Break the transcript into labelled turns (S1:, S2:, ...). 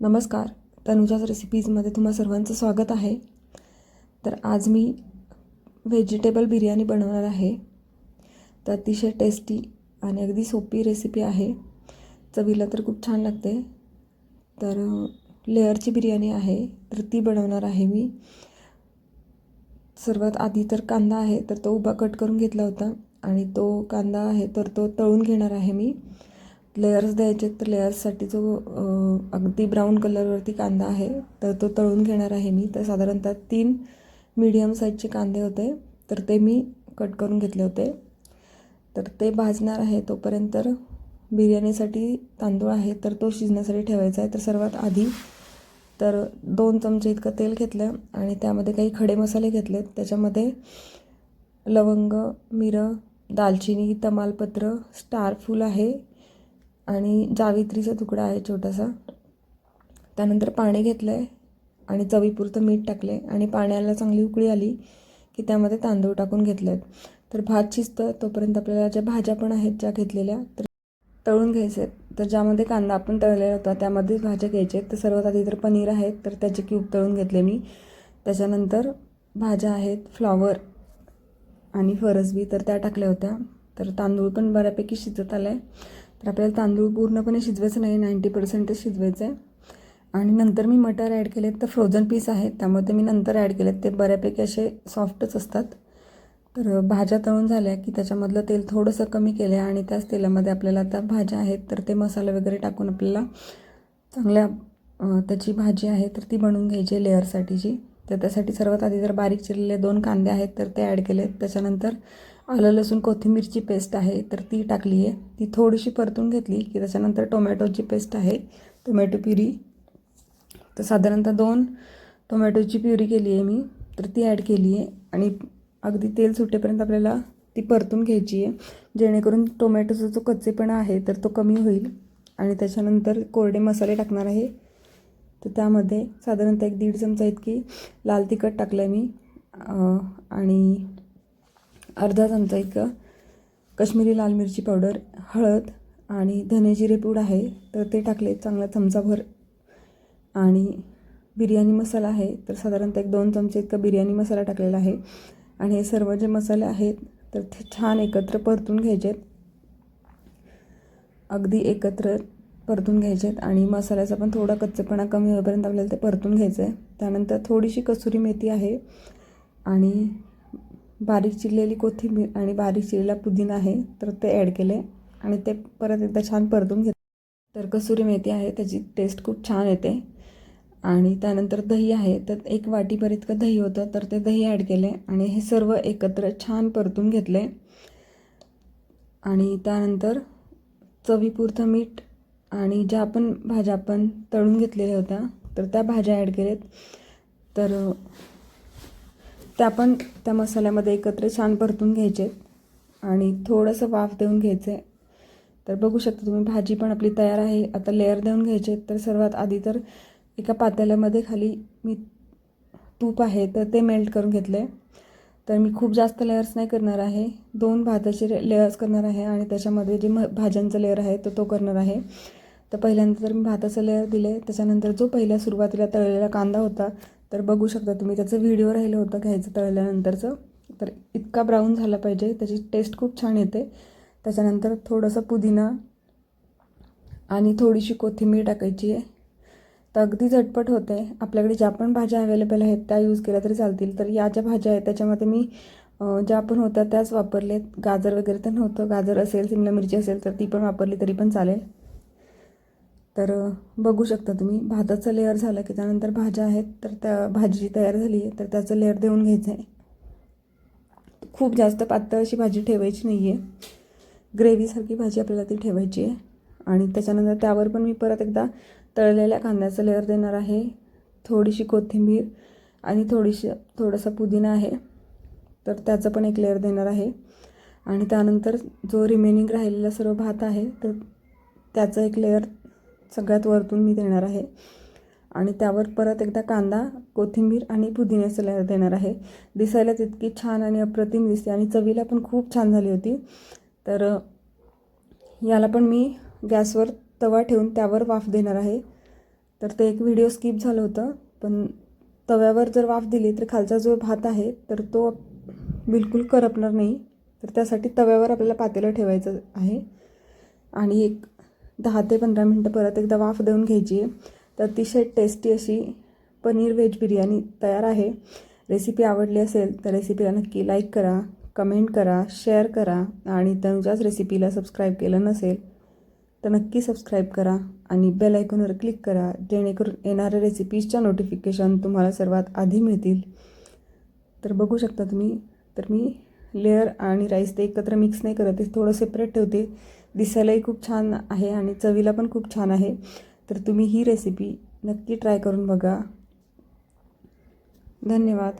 S1: नमस्कार. तनुजाच रेसिपीजमध्ये तुम्हा सर्वांचं स्वागत आहे. तर आज मी व्हेजिटेबल बिर्याणी बनवणार आहे. तर अतिशय टेस्टी आणि अगदी सोपी रेसिपी आहे. चवीला तर खूप छान लागते. तर लेअरची बिर्याणी आहे. तर ती बनवणार आहे मी. सर्वात आधी तर कांदा आहे तर तो उभा कट करून घेतला होता. आणि तो कांदा आहे तर तो तळून घेणार आहे मी. लेयर्स द्यायचे तर लेयर्ससाठी जो अगदी ब्राऊन कलरवरती कांदा आहे तर तो तळून घेणार आहे मी. तर साधारणतः तीन मीडियम साईजचे कांदे होते तर ते मी कट करून घेतले होते. तर ते भाजणार आहे तोपर्यंत बिर्याणीसाठी तांदूळ आहे तर तो शिजण्यासाठी ठेवायचा आहे. तर सर्वात आधी तर दोन चमचे इतकं तेल घेतलं आणि त्यामध्ये काही खडे मसाले घेतलेत. त्याच्यामध्ये लवंग मिरं दालचिनी तमालपत्र स्टार फूल आहे आणि जावित्रीचा तुकडा आहे छोटासा. त्यानंतर पाणी घेतलं आहे आणि चवीपुरतं मीठ टाकलं आहे आणि पाण्याला चांगली उकळी आली की त्यामध्ये तांदूळ टाकून घेतले आहेत तर भात शिजतं तोपर्यंत आपल्याला ज्या भाज्या पण आहेत ज्या घेतलेल्या तर तळून घ्यायचे आहेत तर ज्यामध्ये कांदा आपण तळलेला होता त्यामध्येच भाज्या घ्यायच्या आहेत. तर सर्वात आधी तर पनीर आहेत तर त्याचे क्यूब तळून घेतले मी. त्याच्यानंतर भाज्या आहेत फ्लॉवर आणि फरसबी तर त्या टाकल्या होत्या. तर तांदूळ पण बऱ्यापैकी शिजत आला आहे तर आपल्याला तांदूळ पूर्णपणे शिजवायचं नाही नाईंटी पर्सेंटच शिजवायचं आहे आणि नंतर मी मटर ॲड केलेत तर फ्रोझन पीस आहेत. त्यामुळे ते मी नंतर ॲड केलेत. ते बऱ्यापैकी असे सॉफ्टच असतात. तर भाज्या तळून झाल्या की त्याच्यामधलं तेल थोडंसं कमी केलं आहे आणि त्याच तेलामध्ये आपल्याला आता भाज्या आहेत तर ते मसाले वगैरे टाकून आपल्याला चांगल्या त्याची भाजी आहे तर ती बनवून घ्यायची आहे लेअरसाठीची तर त्यासाठी सर्वात आधी जर बारीक चिरलेले दोन कांदे आहेत तर ते ॲड केलेत. त्याच्यानंतर आलं लसूण कोथिंबीरची पेस्ट आहे तर ती टाकली आहे. ती थोडीशी परतून घेतली की त्याच्यानंतर टोमॅटोची पेस्ट आहे. Tomato puree. तर साधारणतः दोन टोमॅटोची प्युरी केली आहे मी तर ती ॲड केली आहे. आणि अगदी तेल सुटेपर्यंत आपल्याला ती परतून घ्यायची आहे. जेणेकरून टोमॅटोचा जो कच्चेपणा आहे तर तो कमी होईल. आणि त्याच्यानंतर कोरडे मसाले टाकणार आहे. तर त्यामध्ये साधारणतः एक दीड चमचा इतकी लाल तिखट टाकलं आहे मी आणि अर्धा चमचा इतकं. कश्मीरी लाल मिरची पावडर हळद आणि धने जिरे पूड आहे तर ते टाकले चांगला चमचाभर. आणि बिर्याणी मसाला आहे तर साधारणतः एक दोन चमचे इतका बिर्याणी मसाला टाकलेला आहे. आणि हे सर्व जे मसाले आहेत तर ते छान एकत्र परतून घ्यायचेत. अगदी एकत्र परतून घ्यायचेत आणि मसाल्याचा पण थोडा कच्चेपणा कमी होईपर्यंत आपल्याला ते परतून घ्यायचं आहे त्यानंतर थोडीशी कसुरी मेथी आहे आणि बारीक चिरलेली कोथिंबीर आणि बारीक चिरलेला पुदिना आहे तर ते ॲड केले. आणि ते परत एकदा छान परतून घेत तर कसुरी मेथी आहे त्याची टेस्ट खूप छान येते. आणि त्यानंतर दही आहे तर एक वाटीभर इतकं दही होतं तर ते दही ॲड केले. आणि हे सर्व एकत्र छान परतून घेतले. आणि त्यानंतर चवीपुरतं मीठ आणि ज्या आपण भाज्या आपण तळून घेतलेल्या होत्या तर त्या भाज्या ॲड केलेत. तर त्या पण त्या मसाल्यामध्ये एकत्र छान परतून घ्यायचे आणि थोडंसं वाफ देऊन घ्यायचं. आहे तर बघू शकता तुम्ही भाजी पण आपली तयार आहे. आता लेअर देऊन घ्यायचे. तर सर्वात आधी तर एका पातेल्यामध्ये खाली मी तूप आहे तर ते मेल्ट करून घेतले. तर मी खूप जास्त लेअर्स नाही करणार आहे. दोन भाताचे लेअर्स करणार आहे आणि त्याच्यामध्ये जे म भाज्यांचा लेअर आहे तो तो करणार आहे. तर पहिल्यांदा तर मी भाताचं लेअर दिले. त्याच्यानंतर जो पहिल्या सुरुवातीला तळलेला कांदा होता तर बघू शकता तुम्ही त्याचं व्हिडिओ राहिलं होतं घ्यायचं तळल्यानंतरचं. तर इतका ब्राऊन झाला पाहिजे त्याची टेस्ट खूप छान येते. त्याच्यानंतर थोडंसं पुदिना आणि थोडीशी कोथिंबीर टाकायची आहे. तर अगदी झटपट होते. आपल्याकडे ज्या पण भाज्या अवेलेबल आहेत त्या यूज केल्या तरी चालतील. तर या ज्या भाज्या आहेत त्याच्यामध्ये मी ज्या पण होत्या त्याच वापरलेत. गाजर वगैरे तर नव्हतं. गाजर असेल शिमला मिरची असेल तर ती पण वापरली तरी पण चालेल. तर बघू शकता तुम्ही. भाताचं लेअर झालं की त्यानंतर भाज्या आहेत तर त्या भाजी तयार झाली आहे तर त्याचं लेअर देऊन घ्यायचं आहे. खूप जास्त पातळ अशी भाजी ठेवायची नाही आहे ग्रेव्हीसारखी भाजी आपल्याला ती ठेवायची आहे. आणि त्याच्यानंतर त्यावर पण मी परत एकदा तळलेल्या कांद्याचं लेअर देणार आहे. थोडीशी कोथिंबीर आणि थोडीशी थोडासा पुदिना आहे. तर त्याचं पण एक लेअर देणार आहे. आणि त्यानंतर जो रिमेनिंग राहिलेला सर्व भात आहे तर त्याचं एक लेअर सगळ्यात वरतून मी देणार आहे. आणि त्यावर परत एकदा कांदा कोथिंबीर आणि पुदिन्याचं लेअर देणार आहे. दिसायला तितकी छान आणि अप्रतिम दिसते आणि चवीला पण खूप छान झाली होती. तर याला पण मी गॅसवर तवा ठेवून त्यावर वाफ देणार आहे. तर ते एक व्हिडिओ स्किप झालं होतं पण तव्यावर जर वाफ दिली तर खालचा जो भात आहे तर तो बिलकुल करपणार नाही. तर त्यासाठी तव्यावर आपल्याला पातेलं ठेवायचं आहे. आणि एक दहा ते पंधरा मिनटं परत एकदा वाफ देऊन घ्यायची आहे. तर अतिशय टेस्टी अशी पनीर व्हेज बिर्याणी तयार आहे. रेसिपी आवडली असेल तर रेसिपीला नक्की लाईक करा कमेंट करा शेअर करा आणि तनुजाच रेसिपीला सबस्क्राईब केलं नसेल तर नक्की सबस्क्राईब करा आणि बेल आयकॉनवर क्लिक करा जेणेकरून येणाऱ्या रेसिपीजच्या नोटिफिकेशन तुम्हाला सर्वात आधी मिळतील. तर बघू शकता तुम्ही तर मी लेअर आणि राईस ते एकत्र मिक्स नाही करत ते थोडं सेपरेट ठेवते. दिसायलाही खूप छान आहे आणि चवीला पण खूप छान आहे. तर तुम्ही ही रेसिपी नक्की ट्राय करून बघा. धन्यवाद.